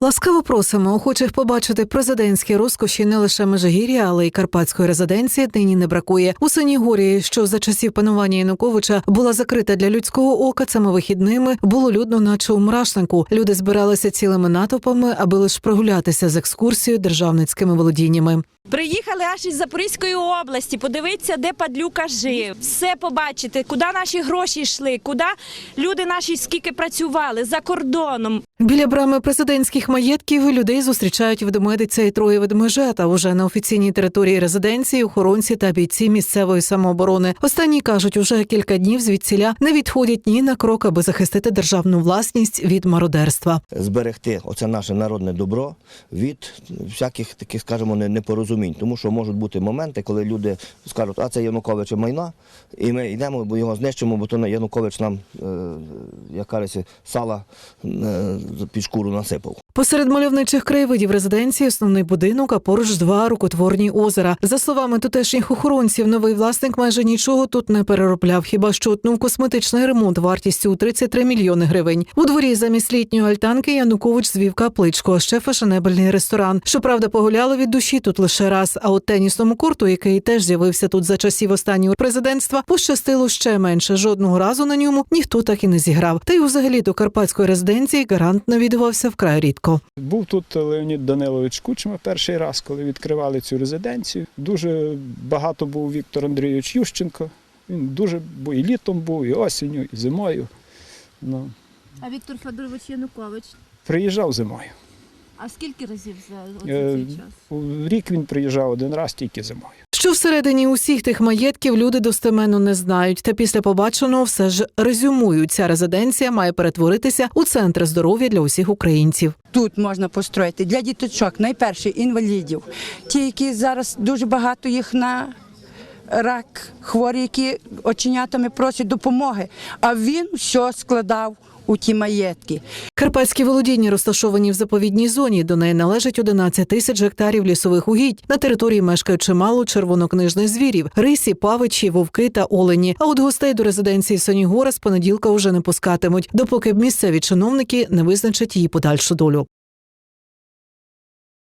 Ласкаво просимо охочих побачити президентські розкоші не лише Межигір'я, але й карпатської резиденції нині не бракує. У Синігорії, що за часів панування Януковича була закрита для людського ока цими вихідними, було людно, наче у мурашнику. Люди збиралися цілими натовпами, аби лише прогулятися з екскурсією державницькими володіннями. Приїхали аж із Запорізької області, подивитися, де падлюка жив, все побачити, куди наші гроші йшли, куди люди наші скільки працювали за кордоном. Біля брами президентських маєтків людей зустрічають ведмедиця і троє ведмежат. А уже на офіційній території резиденції охоронці та бійці місцевої самооборони. Останні кажуть, уже кілька днів звідсіля не відходять ні на крок, аби захистити державну власність від мародерства. зберегти оце наше народне добро від всяких таких, скажімо, не- непорозумінь. Тому що можуть бути моменти, коли люди скажуть, а це Януковича майна, і ми йдемо, бо його знищимо, бо то Янукович нам, е, як кажеться, сала е, під шкуру насипав. Посеред мальовничих краєвидів резиденції основний будинок, а поруч два рукотворні озера. За словами тутешніх охоронців, новий власник майже нічого тут не переробляв, хіба що утнув косметичний ремонт вартістю у 33 мільйони гривень. У дворі замість літньої альтанки Янукович звів капличку, а ще фешенебельний ресторан. Щоправда, погуляли від душі тут лише раз. А от тенісному корту, який теж з'явився тут за часів останнього президентства, пощастило ще менше. Жодного разу на ньому ніхто так і не зіграв. Та й взагалі до карпатської резиденції гарант навідувався вкрай рідко. Був тут Леонід Данилович Кучма перший раз, коли відкривали цю резиденцію. Дуже багато був Віктор Андрійович Ющенко. Він дуже був і літом був, і осінню, і зимою. Ну, А Віктор Федорович Янукович. приїжджав зимою. А скільки разів за Е, оцей час? У рік він приїжджав один раз тільки зимою. Що всередині усіх тих маєтків люди достеменно не знають. Та після побаченого все ж резюмують. Ця резиденція має перетворитися у центр здоров'я для усіх українців. Тут можна построїти для діточок, найперше інвалідів, ті, які зараз дуже багато їх на рак, хворі, які оченятами просять допомоги. А він все складав у ті маєтки. Карпатські володіння розташовані в заповідній зоні. До неї належить 11 тисяч гектарів лісових угідь. На території мешкають чимало червонокнижних звірів: рисі, павичі, вовки та олені. А от гостей до резиденції Сонігора з понеділка вже не пускатимуть, допоки місцеві чиновники не визначать її подальшу долю.